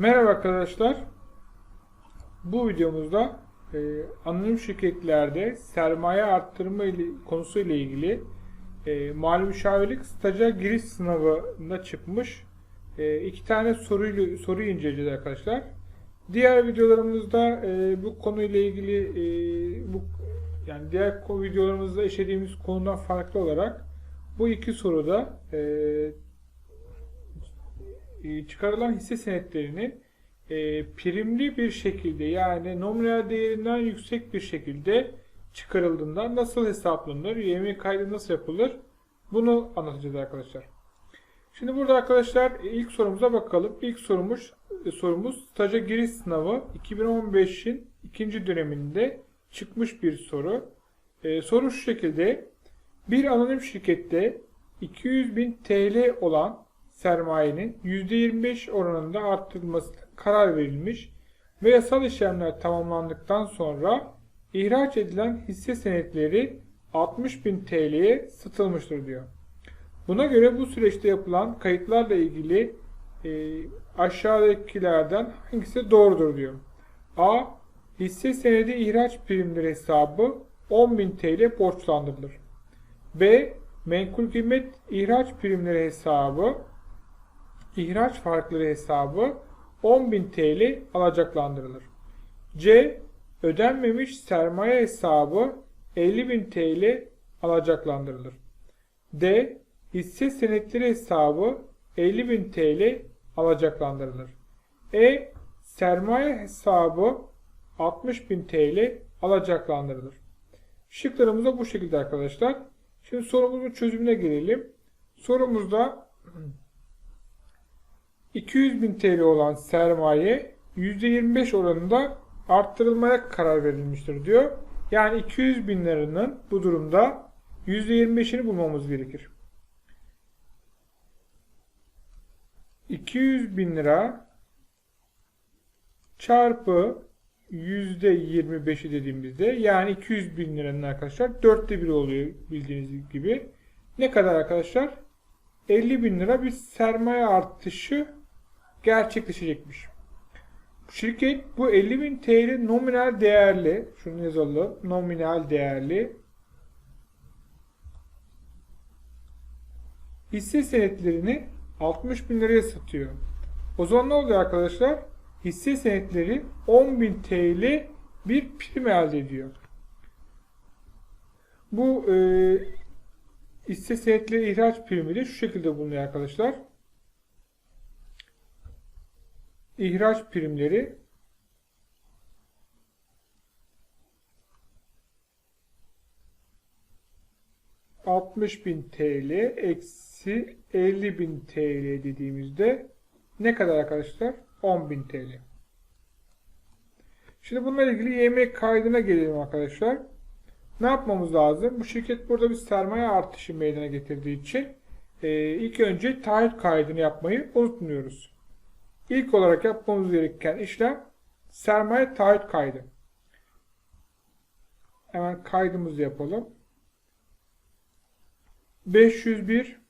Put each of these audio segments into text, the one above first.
Merhaba arkadaşlar. Bu videomuzda e, anonim şirketlerde sermaye arttırma ile, konusu ile ilgili e, mali müşavirlik staja giriş sınavında çıkmış e, iki tane soruyla, soruyu inceleyeceğiz arkadaşlar. Diğer videolarımızda e, bu konuyla ilgili e, bu yani diğer videolarımızda işlediğimiz konudan farklı olarak bu iki soruda e, e, çıkarılan hisse senetlerinin e, primli bir şekilde yani nominal değerinden yüksek bir şekilde çıkarıldığında nasıl hesaplanır, YM kaydı nasıl yapılır bunu anlatacağız arkadaşlar. Şimdi burada arkadaşlar ilk sorumuza bakalım. İlk sorumuz e, sorumuz staja giriş sınavı 2015'in ikinci döneminde çıkmış bir soru. E, soru şu şekilde. Bir anonim şirkette 200 bin TL olan sermayenin %25 oranında arttırılması karar verilmiş ve yasal işlemler tamamlandıktan sonra ihraç edilen hisse senetleri 60 bin TL'ye satılmıştır diyor. Buna göre bu süreçte yapılan kayıtlarla ilgili e, aşağıdakilerden hangisi doğrudur diyor. A. Hisse senedi ihraç primleri hesabı 10.000 TL borçlandırılır. B. Menkul kıymet ihraç primleri hesabı ihraç farkları hesabı 10.000 TL alacaklandırılır. C. Ödenmemiş sermaye hesabı 50.000 TL alacaklandırılır. D. Hisse senetleri hesabı 50.000 TL alacaklandırılır. E. Sermaye hesabı 60.000 TL alacaklandırılır. Şıklarımız da bu şekilde arkadaşlar. Şimdi sorumuzun çözümüne gelelim. Sorumuzda 200.000 TL olan sermaye %25 oranında arttırılmaya karar verilmiştir diyor. Yani 200 bin liranın bu durumda %25'ini bulmamız gerekir. 200 bin lira çarpı %25'i dediğimizde yani 200 bin liranın arkadaşlar dörtte bir oluyor bildiğiniz gibi. Ne kadar arkadaşlar? 50 bin lira bir sermaye artışı gerçekleşecekmiş. Şirket bu 50 bin TL nominal değerli, şunu yazalım, nominal değerli hisse senetlerini 60 bin liraya satıyor. O zaman ne oluyor arkadaşlar? Hisse senetleri 10 bin TL bir prim elde ediyor. Bu e, hisse senetleri ihraç primi de şu şekilde bulunuyor arkadaşlar. İhraç primleri bin TL eksi 50.000 TL dediğimizde ne kadar arkadaşlar? 10.000 TL. Şimdi bununla ilgili YM kaydına gelelim arkadaşlar. Ne yapmamız lazım? Bu şirket burada bir sermaye artışı meydana getirdiği için e, ilk önce taahhüt kaydını yapmayı unutmuyoruz. İlk olarak yapmamız gereken işlem sermaye taahhüt kaydı. Hemen kaydımızı yapalım. 501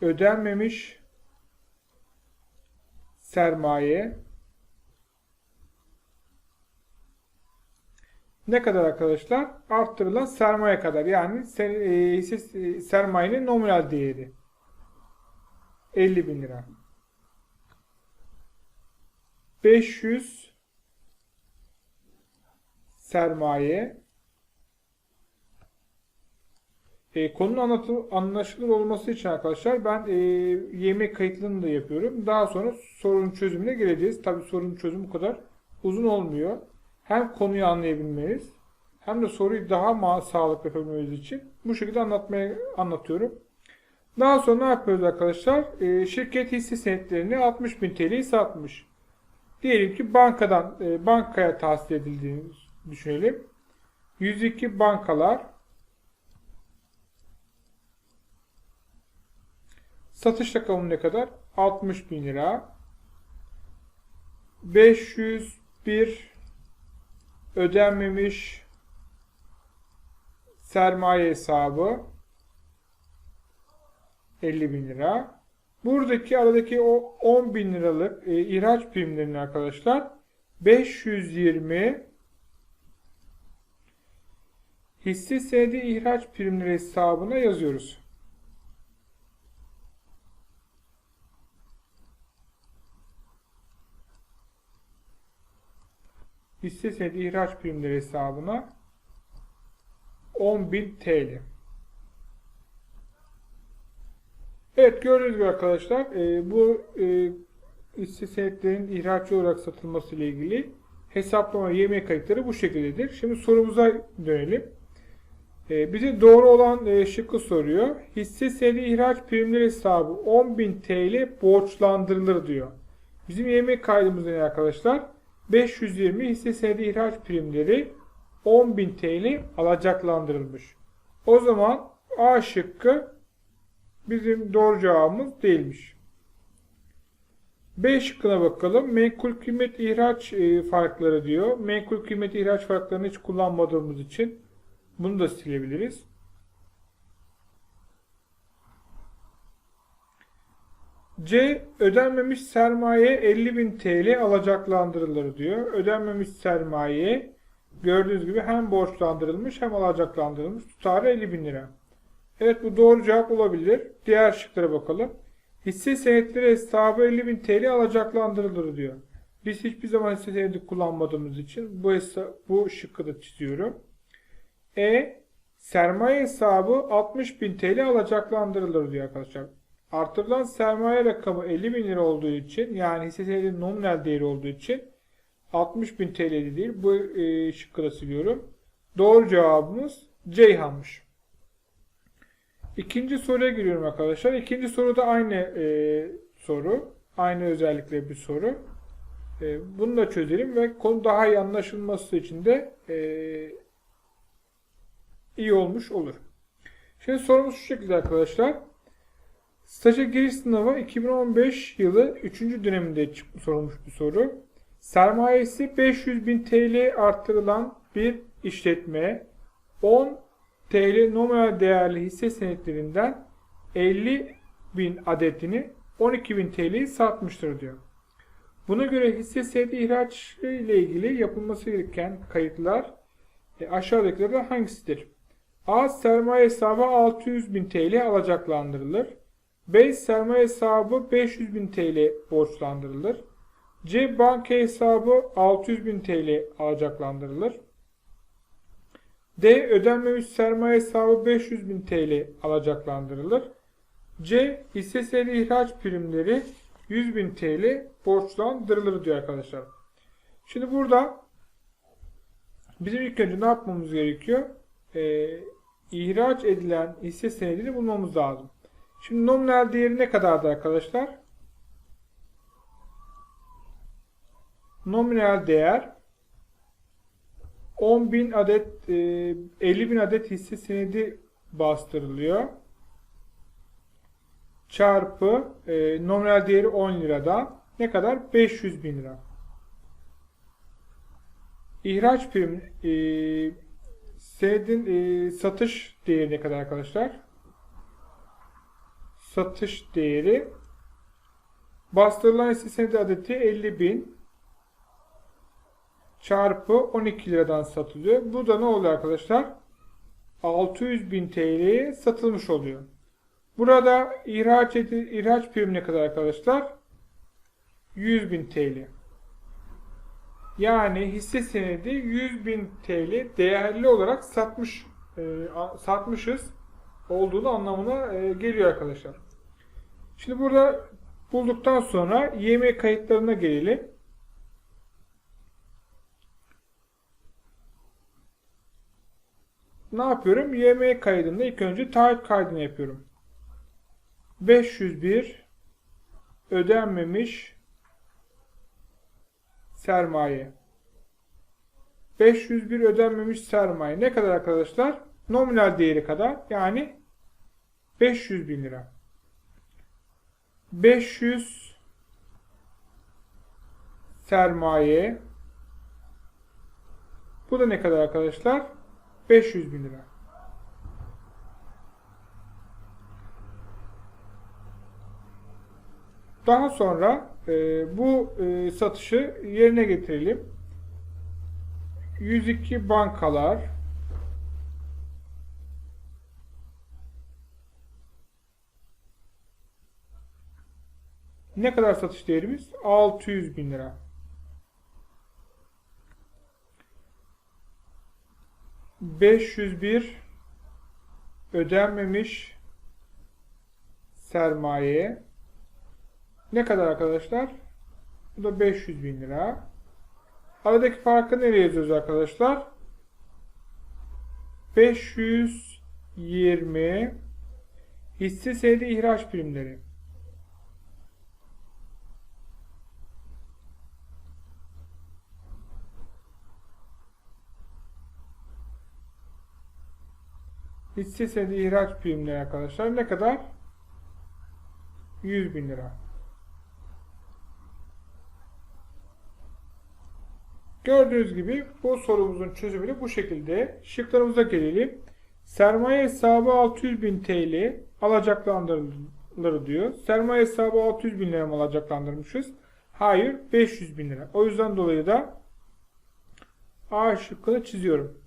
ödenmemiş sermaye ne kadar arkadaşlar? Arttırılan sermaye kadar. Yani e, sermayenin nominal değeri. 50 bin lira. 500 sermaye e, konunun anlatı, anlaşılır olması için arkadaşlar ben e, yemek kayıtlarını da yapıyorum. Daha sonra sorunun çözümüne geleceğiz. Tabi sorunun çözümü bu kadar uzun olmuyor. Hem konuyu anlayabilmeniz hem de soruyu daha sağlıklı yapabilmeniz için bu şekilde anlatmaya anlatıyorum. Daha sonra ne yapıyoruz arkadaşlar? E, şirket hisse senetlerini 60.000 TL'yi satmış. Diyelim ki bankadan e, bankaya tahsil edildiğini düşünelim. 102 bankalar satış rakamı ne kadar? 60 bin lira. 501 ödenmemiş sermaye hesabı 50 bin lira. Buradaki aradaki o 10 bin liralık e, ihraç primlerini arkadaşlar 520 hisse senedi ihraç primleri hesabına yazıyoruz. Hisse senedi ihraç primleri hesabına 10.000 TL. Evet gördüğünüz gibi arkadaşlar e, bu e, hisse senetlerin ihraççı olarak satılması ile ilgili hesaplama yemek kayıtları bu şekildedir. Şimdi sorumuza dönelim. E, bize doğru olan e, şıkkı soruyor. Hisse senedi ihraç primleri hesabı 10.000 TL borçlandırılır diyor. Bizim yemek kaydımızda ne arkadaşlar? 520 hisse senedi ihraç primleri 10.000 TL alacaklandırılmış. O zaman A şıkkı bizim doğru cevabımız değilmiş. B şıkkına bakalım. Menkul kıymet ihraç e, farkları diyor. Menkul kıymet ihraç farklarını hiç kullanmadığımız için bunu da silebiliriz. C. Ödenmemiş sermaye 50.000 TL alacaklandırılır diyor. Ödenmemiş sermaye gördüğünüz gibi hem borçlandırılmış hem alacaklandırılmış. Tutarı 50.000 lira. Evet bu doğru cevap olabilir. Diğer şıklara bakalım. Hisse senetleri hesabı 50.000 TL alacaklandırılır diyor. Biz hiçbir zaman hisse senedi kullanmadığımız için bu, hesap, bu şıkkı da çiziyorum. E. Sermaye hesabı 60.000 TL alacaklandırılır diyor arkadaşlar. Artırılan sermaye rakamı 50 bin lira olduğu için yani hisse senedinin nominal değeri olduğu için 60 bin TL değil. Bu e, şıkkı da siliyorum. Doğru cevabımız Ceyhan'mış. İkinci soruya giriyorum arkadaşlar. İkinci soru da aynı e, soru. Aynı özellikle bir soru. E, bunu da çözelim ve konu daha iyi anlaşılması için de e, iyi olmuş olur. Şimdi sorumuz şu şekilde arkadaşlar. Staja giriş sınavı 2015 yılı 3. döneminde sorulmuş bir soru. Sermayesi 500 bin TL artırılan bir işletme 10 TL nominal değerli hisse senetlerinden 50 bin adetini 12 bin TL'yi satmıştır diyor. Buna göre hisse senedi ihraç ile ilgili yapılması gereken kayıtlar e, aşağıdakilerden hangisidir? A. Sermaye hesabı 600 bin TL alacaklandırılır. B. Sermaye hesabı 500 bin TL borçlandırılır. C. Banka hesabı 600 bin TL alacaklandırılır. D. Ödenmemiş sermaye hesabı 500 bin TL alacaklandırılır. C. Hisse senedi ihraç primleri 100 bin TL borçlandırılır diyor arkadaşlar. Şimdi burada bizim ilk önce ne yapmamız gerekiyor? Ee, ihraç edilen hisse senedini bulmamız lazım. Şimdi nominal değeri ne kadardı arkadaşlar? Nominal değer 10.000 adet, e, 50.000 adet hisse senedi bastırılıyor. Çarpı e, nominal değeri 10 liradan ne kadar? 500 bin lira. İhraç prim e, senedin e, satış değeri ne kadar arkadaşlar? Satış değeri bastırılan hisse senedi adeti 50 bin çarpı 12 liradan satılıyor. Bu da ne oluyor arkadaşlar? 600 bin TL'ye satılmış oluyor. Burada ihraç, edi, ihraç primi ne kadar arkadaşlar? 100 bin TL. Yani hisse senedi 100 bin TL değerli olarak satmış e, satmışız olduğunu anlamına e, geliyor arkadaşlar. Şimdi burada bulduktan sonra YM kayıtlarına gelelim. Ne yapıyorum? YM kaydında ilk önce taahhüt kaydını yapıyorum. 501 ödenmemiş sermaye. 501 ödenmemiş sermaye. Ne kadar arkadaşlar? Nominal değeri kadar. Yani 500 bin lira. 500 sermaye. Bu da ne kadar arkadaşlar? 500 bin lira. Daha sonra e, bu e, satışı yerine getirelim. 102 bankalar Ne kadar satış değerimiz? 600 bin lira. ...501 ödenmemiş sermaye ne kadar arkadaşlar? Bu da 500 bin lira. Aradaki farkı nereye yazıyoruz arkadaşlar? 520 hisse senedi ihraç primleri. Hisse senedi ihraç primleri arkadaşlar ne kadar? 100 bin lira. Gördüğünüz gibi bu sorumuzun çözümü de bu şekilde. Şıklarımıza gelelim. Sermaye hesabı 600 bin TL alacaklandırılır diyor. Sermaye hesabı 600 bin lira mı alacaklandırmışız? Hayır 500 bin lira. O yüzden dolayı da A şıkkını çiziyorum.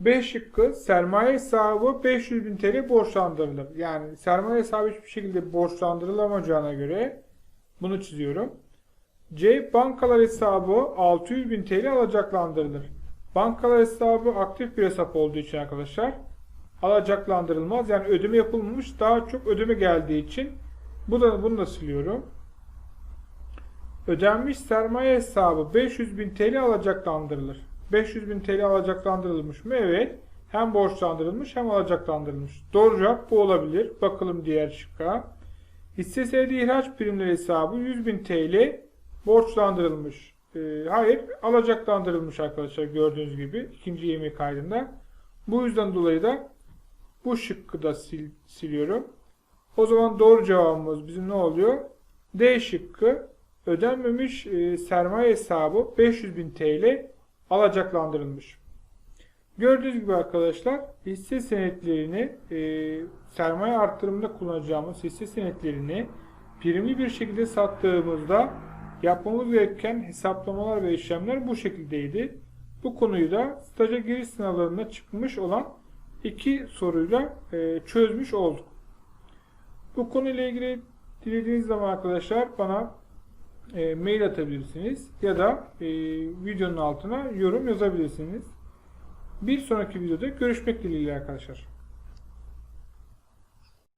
B şıkkı sermaye hesabı 500 bin TL borçlandırılır. Yani sermaye hesabı hiçbir şekilde borçlandırılamayacağına göre bunu çiziyorum. C. Bankalar hesabı 600 bin TL alacaklandırılır. Bankalar hesabı aktif bir hesap olduğu için arkadaşlar alacaklandırılmaz. Yani ödeme yapılmamış daha çok ödeme geldiği için bu da, bunu da siliyorum. Ödenmiş sermaye hesabı 500 bin TL alacaklandırılır. 500 bin TL alacaklandırılmış mı? Evet. Hem borçlandırılmış hem alacaklandırılmış. Doğru cevap bu olabilir. Bakalım diğer şıkka. Hisse senedi ihraç primleri hesabı 100 bin TL borçlandırılmış. Ee, hayır, alacaklandırılmış arkadaşlar gördüğünüz gibi ikinci yemek kaydında. Bu yüzden dolayı da bu şıkkı da sil, siliyorum. O zaman doğru cevabımız bizim ne oluyor? D şıkkı ödenmemiş e, sermaye hesabı 500 bin TL alacaklandırılmış. Gördüğünüz gibi arkadaşlar hisse senetlerini e, sermaye arttırımında kullanacağımız hisse senetlerini primli bir şekilde sattığımızda yapmamız gereken hesaplamalar ve işlemler bu şekildeydi. Bu konuyu da staja giriş sınavlarına çıkmış olan iki soruyla e, çözmüş olduk. Bu konuyla ilgili dilediğiniz zaman arkadaşlar bana e, mail atabilirsiniz ya da e, videonun altına yorum yazabilirsiniz. Bir sonraki videoda görüşmek dileğiyle arkadaşlar.